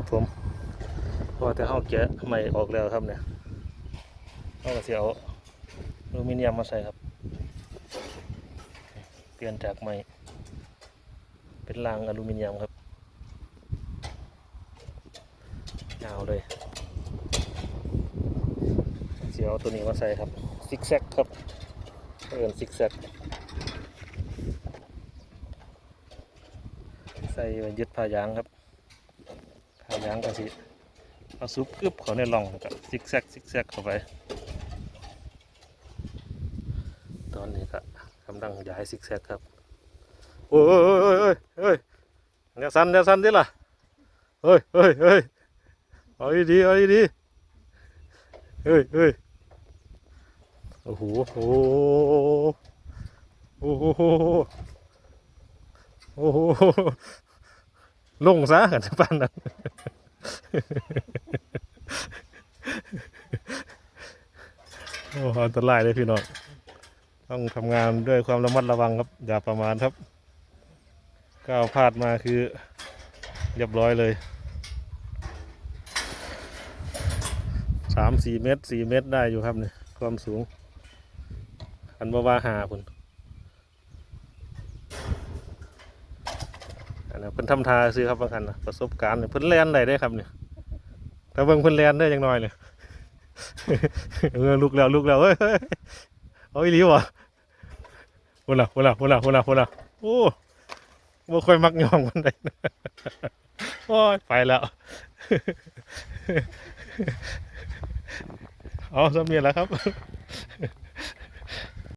ครับผมพราะว่าแต่เฮาแกะใหม่ออกแล้วครับเนี่ยเฮาก็สิเอาอลูมิเนียมมาใส่ครับ เปลี่ยนจากไม้เป็นรางอลูมิเนียมครับยาวเลยเสียวตัวนี้มาใส่ครับซิกแซกครับเอินซิกแซกใส่ยึดผ้ายางครับ ผ้ายางก็สิเอาซุปกึบเขาในร่องก็ซิกแซกซิกแซกเข้าไป ตอนนี้ก็กำลังย้ายซิกแซกครับโอ้ยโอ้ยโอ้ยโอ้ยโอ้ยอย่าสั่นอย่าสั่นดิล่ะเฮ้ยเฮ้ยเฮ้ยเอาดีเอาดีเฮ้ยเฮ้ยโอ้โหโอ้โหโอ้โหโอ้โห ลงซะกันปานนั้นโอ้อันตรายเลยพี่น้องต้องทำงานด้วยความระมัดระวังครับ อย่าประมาทครับ ก้าวพลาดมาคือเรียบร้อยเลยสามสี่เมตรสี่เมตรได้อยู่ครับเนี่ยความสูง อันบาวาหาคุณ นนั้นเพิ่นทำทาซื้อครับบางคันนะประสบการณ์เนี่ยเพิ่นแลนได้ได้ครับเนี่ยแต่เบิ่งเพิ่นแลนได้ยังน้อยเนี่ยเออลุกแล้วลุกแล้วเฮ้ยเอาอีหลีวะพุ่นละพุ่นละพุ่นละพุ่นละพุ่นละโอ้บ่ค่อยมักย่องมันได้โอ้ยไปแล้วเอาสมีแล้วครับ